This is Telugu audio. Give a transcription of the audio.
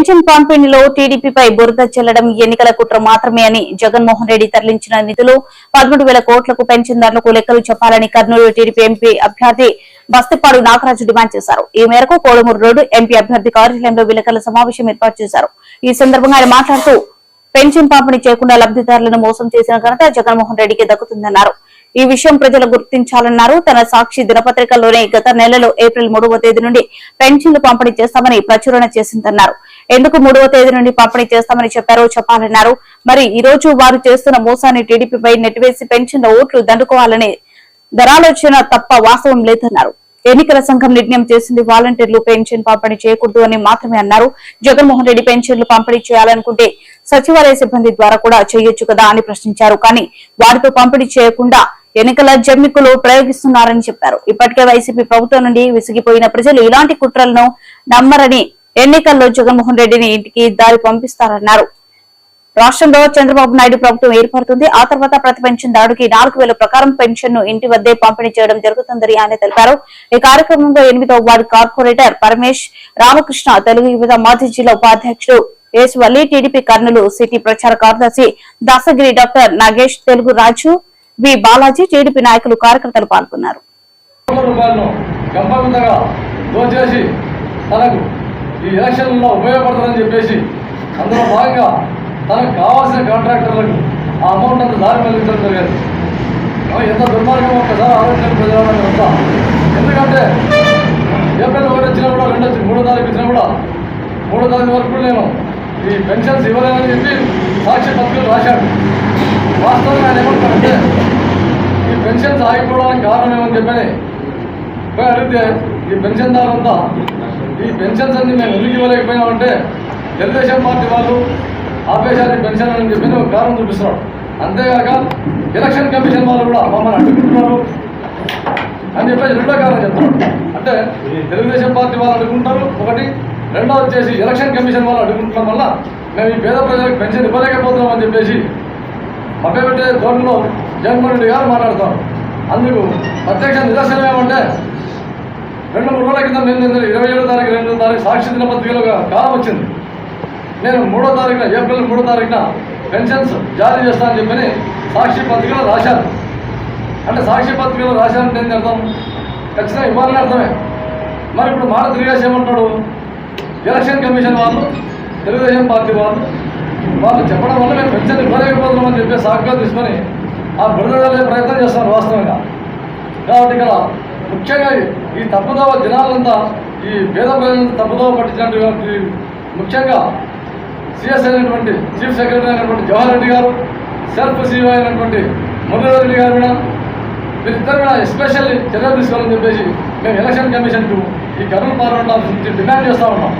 పెన్షన్ పంపిణీలో టీడీపీపై బురద చెల్లడం ఎన్నికల కుట్ర మాత్రమే అని జగన్మోహన్ రెడ్డి తరలించిన నిధులు పదమూడు వేల కోట్లకు పెన్షన్దారులకు లెక్కలు చెప్పాలని కర్నూలు టీడీపీ ఎంపీ అభ్యర్థి బస్తిపాడు నాగరాజు డిమాండ్ చేశారు. ఈ మేరకు కోడుమూరు రోడ్డు ఎంపీ అభ్యర్థి కార్యాలయంలో విలేకరుల సమావేశం ఏర్పాటు చేశారు. ఈ సందర్భంగా ఆయన మాట్లాడుతూ పెన్షన్ పంపిణీ చేయకుండా లబ్దిదారులను మోసం చేసిన ఘనత జగన్మోహన్ రెడ్డికి దక్కుతుందన్నారు. ఈ విషయం ప్రజలు గుర్తించాలన్నారు. తన సాక్షి దినపత్రికల్లోనే గత నెలలో ఏప్రిల్ మూడవ తేదీ నుండి పెన్షన్లు పంపిణీ చేస్తామని ప్రచురణ చేసిందన్నారు. ఎందుకు మూడవ తేదీ నుండి పంపిణీ చేస్తామని చెప్పారో చెప్పాలన్నారు. మరి ఈ రోజు వారు చేస్తున్న మోసాన్ని టీడీపీపై నెట్టివేసి పెన్షన్ల ఓట్లు దండుకోవాలని ధరాలోచన తప్ప వాస్తవం లేదన్నారు. ఎన్నికల సంఘం నిర్ణయం చేసింది వాలంటీర్లు పెన్షన్ పంపిణీ చేయకూడదు అని మాత్రమే అన్నారు. జగన్మోహన్ రెడ్డి పెన్షన్లు పంపిణీ చేయాలనుకుంటే సచివాలయ సిబ్బంది ద్వారా కూడా చేయొచ్చు కదా అని ప్రశ్నించారు. కానీ వారితో పంపిణీ చేయకుండా ఎన్నికల జమ్మికులు ప్రయోగిస్తున్నారని చెప్పారు. ఇప్పటికే వైసీపీ ప్రభుత్వం నుండి విసిగిపోయిన ప్రజలు ఇలాంటి కుట్రలను నమ్మరని ఎన్నికల్లో జగన్మోహన్ రెడ్డిని ఇంటికి దారి పంపిస్తారన్నారు. రాష్ట్రంలో చంద్రబాబు నాయుడు ప్రభుత్వం ఏర్పడుతుంది. ఆ తర్వాత ప్రతి పెన్షన్ దాడుకి నాలుగు వేల ప్రకారం పెన్షన్ను ఇంటి వద్దే పంపిణీ చేయడం జరుగుతుందని ఆయన తెలిపారు. ఈ కార్యక్రమంలో ఎనిమిదో వార్డు కార్పొరేటర్ పరమేష్ రామకృష్ణ తెలుగు యువత మాజీ జిల్లా ఉపాధ్యక్షుడు యేసువల్లి టీడీపీ కర్నూలు సిటీ ప్రచార కార్యదర్శి Dasagiri doctor Nagesh Telugu Raju V Balaji TDP నాయకులు కార్యకర్తలు పాల్గొన్నారు. రూపాయలను గంపగుంతగా దోచేసి తనకు ఈ ఎలక్షన్లలో ఉపయోగపడుతుందని చెప్పేసి అందులో భాగంగా తనకు కావాల్సిన కాంట్రాక్టర్లకు ఆ అమౌంట్ అంతా దారి మళ్ళించడం జరిగింది. అవి ఎంత దుర్మార్గం ఒక్కసారి ఆలోచన ప్రజలంతా అంతా ఎందుకంటే ఏప్రిల్ ఒకటి వచ్చినా కూడా రెండు వచ్చి మూడో తారీఖు వచ్చినా కూడా మూడో తారీఖు వరకు నేను ఈ పెన్షన్స్ ఇవ్వలేమని చెప్పి సాక్షి పత్రికలు రాశాడు వాస్తవంగా ఆయన ఏమంటారంటే ఈ పెన్షన్స్ ఆగిపోవడానికి కారణం ఏమని చెప్పని పోయి అడిగితే ఈ పెన్షన్దారులంతా ఈ పెన్షన్స్ అన్ని మేము ఎందుకు ఇవ్వలేకపోయినామంటే తెలుగుదేశం పార్టీ వాళ్ళు ఆపేశారు పెన్షన్ అని చెప్పి ఒక కారణం చూపిస్తున్నాడు. అంతేగాక ఎలక్షన్ కమిషన్ వాళ్ళు కూడా మమ్మల్ని అడ్డుకుంటున్నారు అని చెప్పేసి రెండో కారణం చెప్తున్నాడు. అంటే తెలుగుదేశం పార్టీ వాళ్ళు అడుగుంటారు ఒకటి రెండో వచ్చేసి ఎలక్షన్ కమిషన్ వాళ్ళు అడుగుంటడం వల్ల మేము ఈ పేద ప్రజలకు పెన్షన్ ఇవ్వలేకపోతున్నాం అని చెప్పేసి మభ్యపెట్టే ధోరణిలో జగన్మోహన్ రెడ్డి గారు మాట్లాడతారు. అందుకు ప్రత్యక్ష నిదర్శనం ఏమంటే రెండు మూడు రోజుల కింద నేను నిన్న ఇరవై ఏడో తారీఖు రెండో తారీఖు సాక్షి దినపత్రికలో ఒక కాలం వచ్చింది. నేను మూడో తారీఖున ఏప్రిల్ మూడో తారీఖున పెన్షన్స్ జారీ చేస్తానని చెప్పని సాక్షి పత్రికలో రాశాను. అంటే సాక్షి పత్రికలో రాశానంటే ఏంటి అర్థం? ఖచ్చితంగా ఇవ్వాలని అర్థమే. మరి ఇప్పుడు మాట తిరిగేసి ఏమంటాడు ఎలక్షన్ కమిషన్ వాళ్ళు తెలుగుదేశం పార్టీ వాళ్ళు వాళ్ళు చెప్పడం వల్ల మేము పెన్షన్ ఇవ్వలేకపోతున్నామని చెప్పి సాకుగా తీసుకొని ఆ బురదలే ప్రయత్నం చేస్తున్నారు వాస్తవంగా. కాబట్టి ఇక్కడ ముఖ్యంగా ఈ తప్పుదోవ జనాలంతా ఈ పేద ప్రజలంతా తప్పుదోవ పట్టించినటువంటి ముఖ్యంగా సిఎస్ అయినటువంటి చీఫ్ సెక్రటరీ అయినటువంటి జవహర్ రెడ్డి గారు సెల్ఫ్ సీఓ అయినటువంటి మురళీధర్ రెడ్డి గారు కూడా వీరిద్దరు కూడా ఎస్పెషల్లీ చర్యలు తీసుకోవాలని చెప్పేసి మేము ఎలక్షన్ కమిషన్కు ఈ కర్నూలు పార్లమెంట్ ఆఫీస్ నుంచి డిమాండ్ చేస్తా ఉన్నాం.